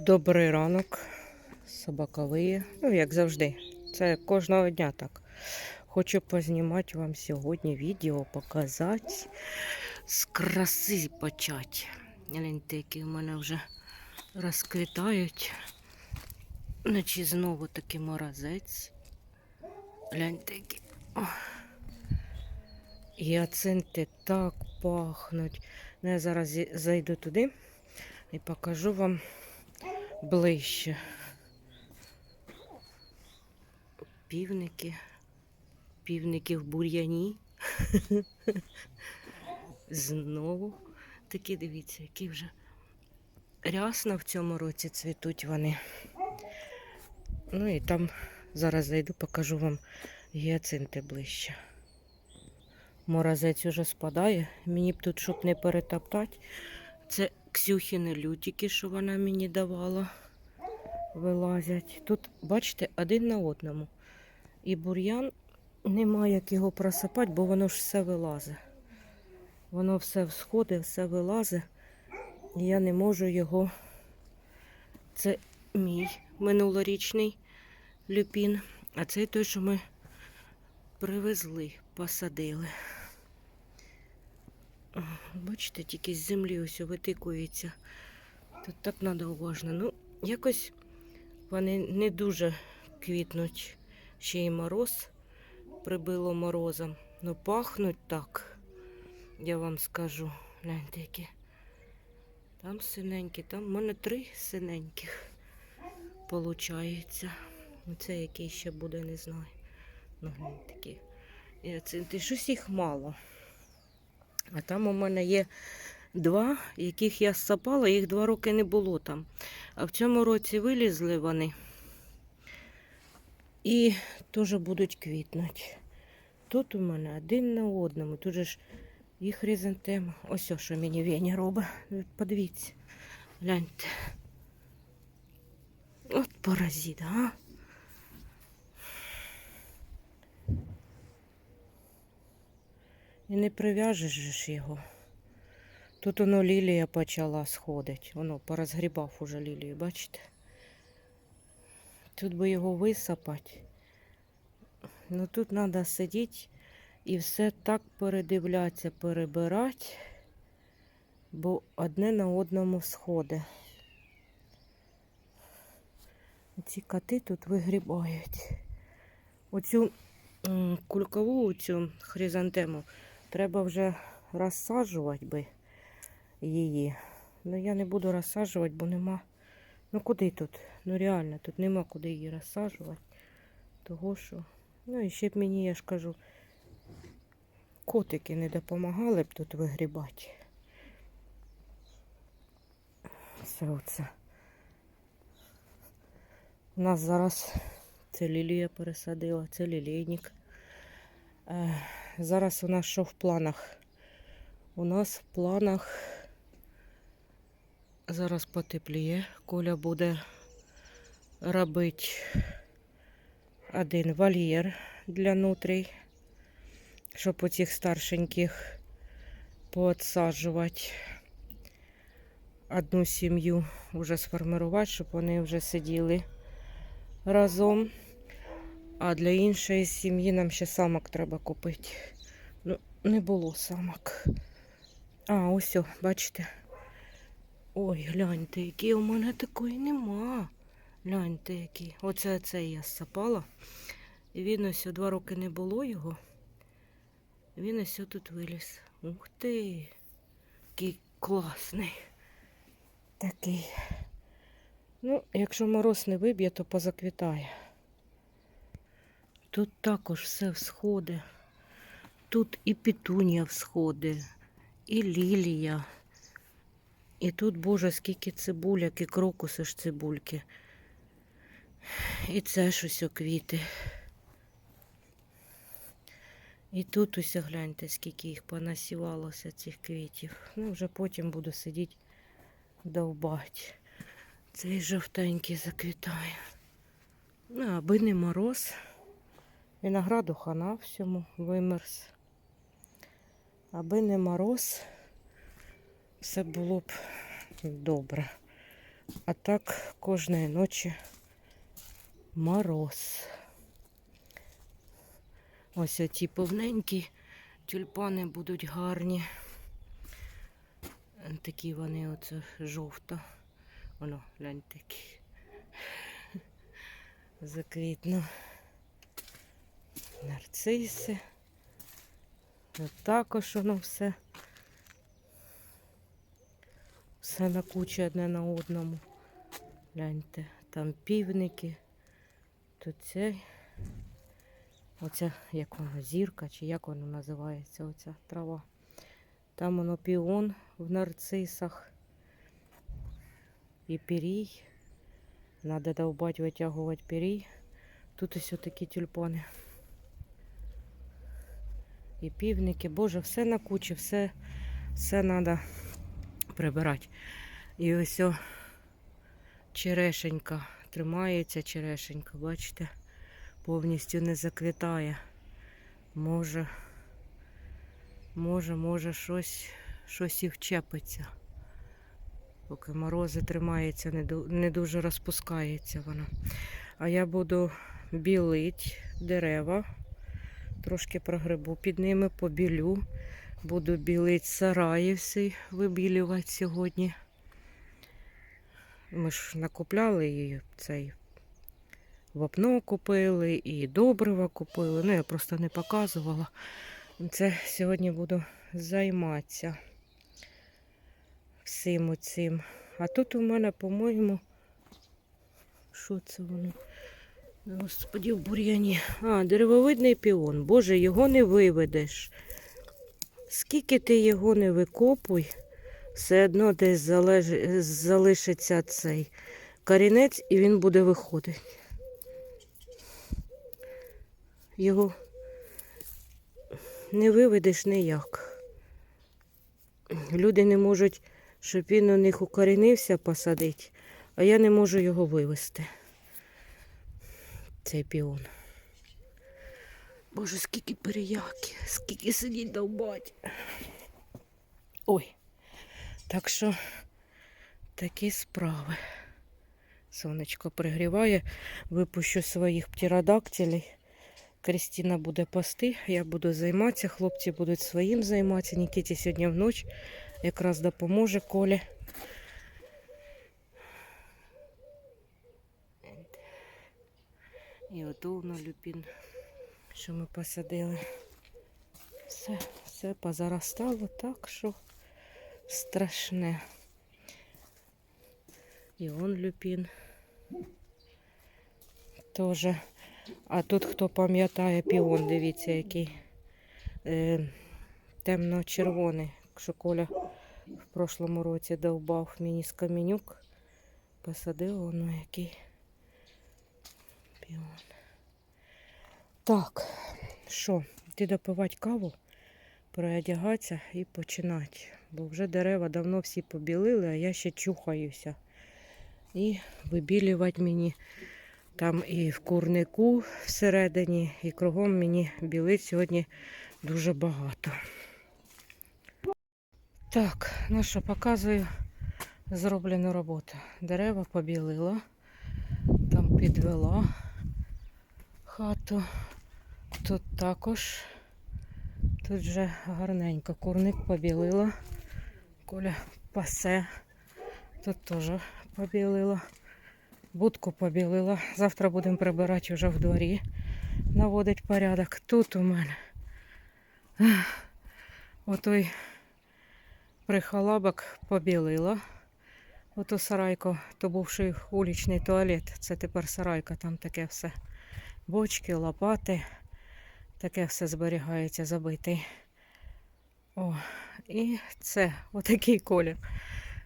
Добрий ранок, собаковиє. Ну, як завжди. Це кожного дня так. Хочу познімати вам сьогодні відео, показати з краси почати. Гляньте, які в мене вже розквітають. Вночі знову таки морозець. Гляньте, які. Гіацинти так пахнуть. Ну, я зараз зайду туди і покажу вам ближче. Півники. Півники в бур'яні. Знову такі, дивіться, які вже рясно в цьому році цвітуть вони. Ну і там зараз зайду, покажу вам гіацинти ближче. Морозець уже спадає. Мені б тут, щоб не перетоптати, це Ксюхіни лютики, що вона мені давала, вилазять. Тут, бачите, один на одному. І бур'ян немає як його просипати, бо воно ж все вилазить. Воно все всходить, все вилазить. І я не можу його. Це мій минулорічний люпін. А це той, що ми привезли, посадили. Бачите, тільки з землі ось витикується. Тут так треба уважно. Ну, якось вони не дуже квітнуть. Ще й мороз прибило морозом. Ну, пахнуть так, я вам скажу. Гляньте, які. Там синенькі, там в мене три синеньких получається. Оце який ще буде, не знаю. Ну, такі. Це, щось їх мало. А там у мене є два, яких я сапала, їх два роки не було там. А в цьому році вилізли вони і теж будуть квітнути. Тут у мене один на одному. Тут же ж їх хризантема. Ось що мені Веня робить. Подивіться. Гляньте. От паразит, а? І не прив'яжеш його. Тут воно лілія почала сходить. Воно порозгрібав уже лілію, бачите? Тут би його висапати. Ну тут треба сидіти і все так передивлятися, перебирати, бо одне на одному сходить. Ці коти тут вигрібають. Оцю кулькову цю хризантему треба вже розсаджувати би її. Ну я не буду розсаджувати, бо нема. Ну куди тут? Ну реально, тут нема куди її розсаджувати. Того що. Ну і ще б мені, я ж кажу, котики не допомагали б тут вигрібати. Все оце. У нас зараз це лілія пересадила, це лілейник. Зараз у нас що в планах? У нас в планах зараз потепліє. Коля буде робити один вольєр для нутрій, щоб оцих старшеньких поотсаджувати. Одну сім'ю вже сформувати, щоб вони вже сиділи разом. А для іншої сім'ї нам ще самок треба купити. Ну, не було самок. А, ось, о, бачите. Ой, гляньте, які у мене такої нема. Гляньте, які. Оце цей я сапала. І він ось два роки не було його. Він ось тут виліз. Ух ти! Який класний. Такий. Ну, якщо мороз не виб'є, то позаквітає. Тут також все всходить. Тут і петунія всходить, і лілія. І тут, Боже, скільки цибуляк, і крокуси ж цибульки. І це ж усе квіти. І тут усе гляньте, скільки їх понасівалося цих квітів. Ну, вже потім буду сидіти довбати. Цей жовтенький заквітає. Ну, аби не мороз. Винограду хана всьому вимерз. Аби не мороз, все було б добре. А так кожної ночі мороз. Ось оті повненькі тюльпани будуть гарні. Такі вони оце жовто. Воно, гляньте які. Заквітно. Нарциси. От також воно все. Все на кучі одне на одному. Гляньте, там півники. Тут цей. Оця, як вона, зірка, чи як вона називається, оця трава. Там воно піон в нарцисах. І пірій. Надо довбать, витягувати пірій. Тут ось такі тюльпани. І півники. Боже, все на кучі, все, все треба прибирати. І ось о, черешенька. Тримається черешенька, бачите? Повністю не заквітає. Може, може, може, щось, щось і вчепиться. Поки морози тримається, не, дуже розпускається вона. А я буду білить дерева. Трошки прогребу під ними, побілю. Буду білити сараї всі, вибілювати сьогодні. Ми ж накупляли і цей вапно купили, і добрива купили. Ну, я просто не показувала. Це сьогодні буду займатися всім оцим. А тут у мене, по-моєму, що це воно? Господі, в бур'яні. А, деревовидний піон. Боже, його не виведеш. Скільки ти його не викопуй, все одно десь залеж... залишиться цей корінець і він буде виходити. Його не виведеш ніяк. Люди не можуть, щоб він у них укорінився посадити, а я не можу його вивезти. Цей піон. Боже, скільки переяки, скільки сидіть довбать. Ой. Так що такі справи. Сонечко пригріває, випущу своїх птеродактилей. Крістіна буде пасти, я буду займатися, хлопці будуть своїм займатися. Нікіті сьогодні вночі якраз допоможе Колі. І ото на люпін, що ми посадили. Все, все позаростало так, що страшне. І он люпін. Тоже. А тут хто пам'ятає піон, дивіться, який е, темно-червоний. Якщо Коля в прошлому році довбав мені з каменюк, посадив воно який піон. Так, що, йти допивати каву, переодягатися і починати. Бо вже дерева давно всі побілили, а я ще чухаюся. І вибілювати мені там і в курнику всередині, і кругом мені білить сьогодні дуже багато. Так, ну що, показую зроблену роботу. Дерева побілила, там підвела хату. Тут також, тут вже гарненько курник побілила. Коля пасе. Тут теж побілила. Будку побілила. Завтра будемо прибирати вже в дворі. Наводить порядок. Тут у мене отой прихалабок побілила. Ото сарайко, то бувший улічний туалет. Це тепер сарайка, там таке все. Бочки, лопати. Таке все зберігається, забитий. О, і це отакий колір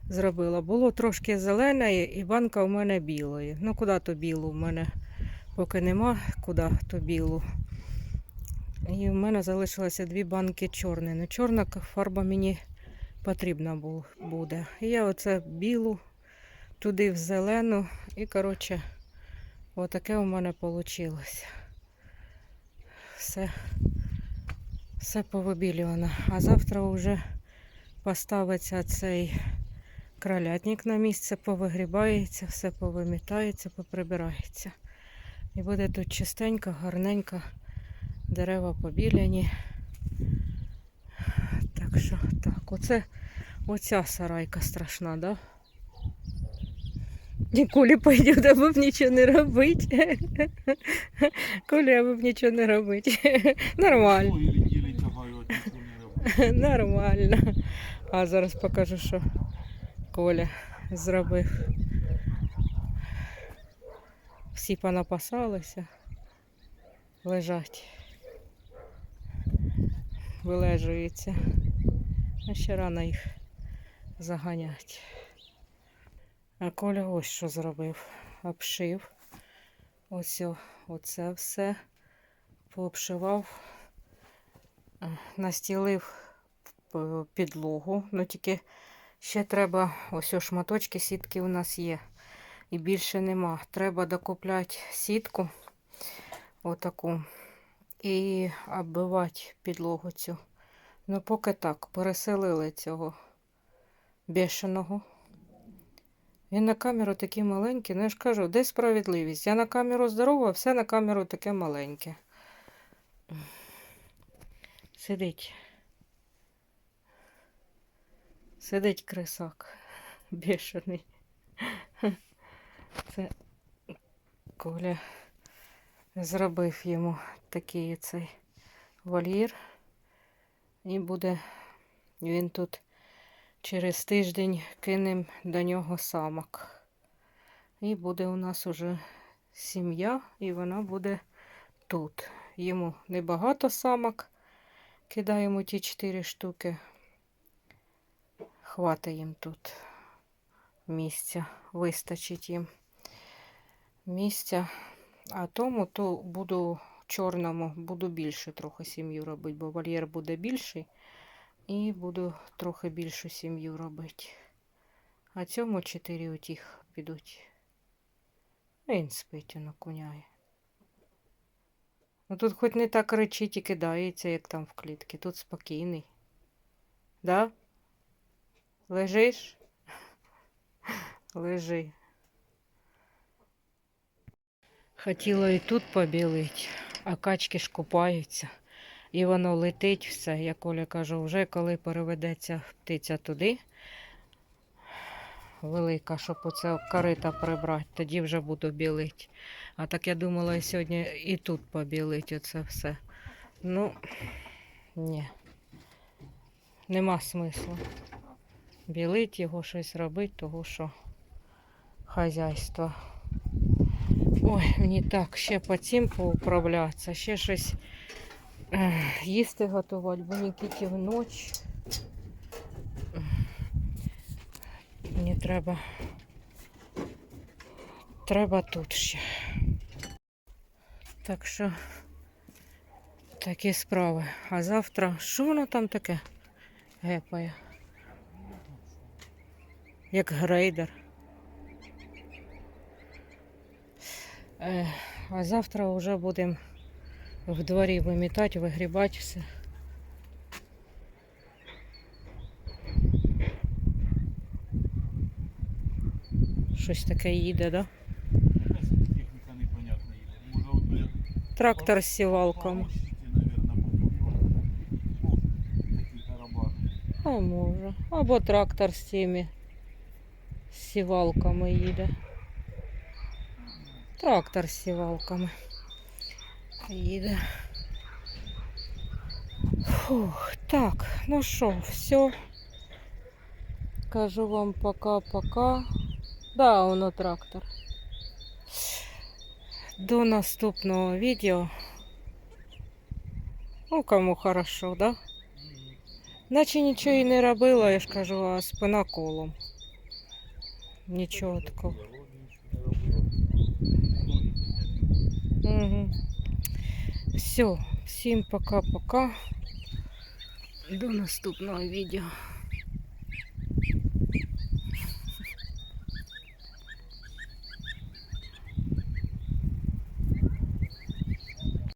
зробила. Було трошки зеленої і банка у мене білої. Ну, куди то білу? У мене поки нема, куди то білу. І в мене залишилося дві банки чорної. Ну, чорна фарба мені потрібна буде. І я оце білу, туди в зелену. І, коротше, отаке у мене вийшло. Все, все повибілювано. А завтра вже поставиться цей Кралятник на місце повигрібається, все повимітається, поприбирається. І буде тут чистенько, гарненько, дерева побіляні. Так що так, оце оця сарайка страшна, да? Колі пойде, аби б нічого не робити. Колі, аби б нічого не робити. Нормально. Нормально. А зараз покажу, що Коля зробив. Всі понапасалися. Лежать. Вилежуються. А ще рано їх заганять. А Коля ось що зробив. Обшив. Ось оце все. Пообшивав. Е, Настілив підлогу. Ну тільки ще треба, ось шматочки сітки у нас є. І більше нема. Треба докупляти сітку отаку і оббивати підлогу цю. Ну, поки так, переселили цього бешеного. Він на камеру такий маленький, ну я ж кажу, де справедливість? Я на камеру здорова, а все на камеру таке маленьке. Сидить. Сидить крисак бешений. Це Коля зробив йому такий цей вольєр. І буде він тут через тиждень кинем до нього самок. І буде у нас уже сім'я, і вона буде тут. Йому небагато самок. Кидаємо ті чотири штуки. Хватить їм тут місця, вистачить їм місця. А тому то буду чорному, буду більше трохи сім'ю робити, бо вольєр буде більший. І буду трохи більшу сім'ю робити. А цьому чотири утіх підуть. Він спить, воно куняє. Ну тут хоч не так речить і кидається, як там в клітці. Тут спокійний. Да? Лежиш? Лежи. Хотіла і тут побілити, а качки ж купаються. І воно летить все. Я Коля кажу, вже коли переведеться птиця туди, велика, щоб оце корита прибрати, тоді вже буду білити. А так я думала і сьогодні і тут побілити оце все. Ну, ні. Нема смислу. Білить його щось робити, того що хазяйство. Ой, мені так, ще по цим поуправлятися, ще щось їсти готувати, бо Нікіті в ніч. Мені треба. Треба тут ще. Так що такі справи. А завтра що воно там таке гепає? Як грейдер. А завтра вже будемо в дворі вимітати, вигрібати все. Щось таке їде, да? Техніка непонятна їде. Може, як Трактор з тарабани. А може. Або трактор з цими з сівалками їде. Трактор з сівалками їде. Фух, так, ну що, все. Кажу вам пока-пока. Да, воно трактор. До наступного відео. Ну, кому хорошо, да? Наче нічого і не робила, я ж кажу, а спина колом. Нічого такого. Угу. Все, всім пока-пока. До наступного відео.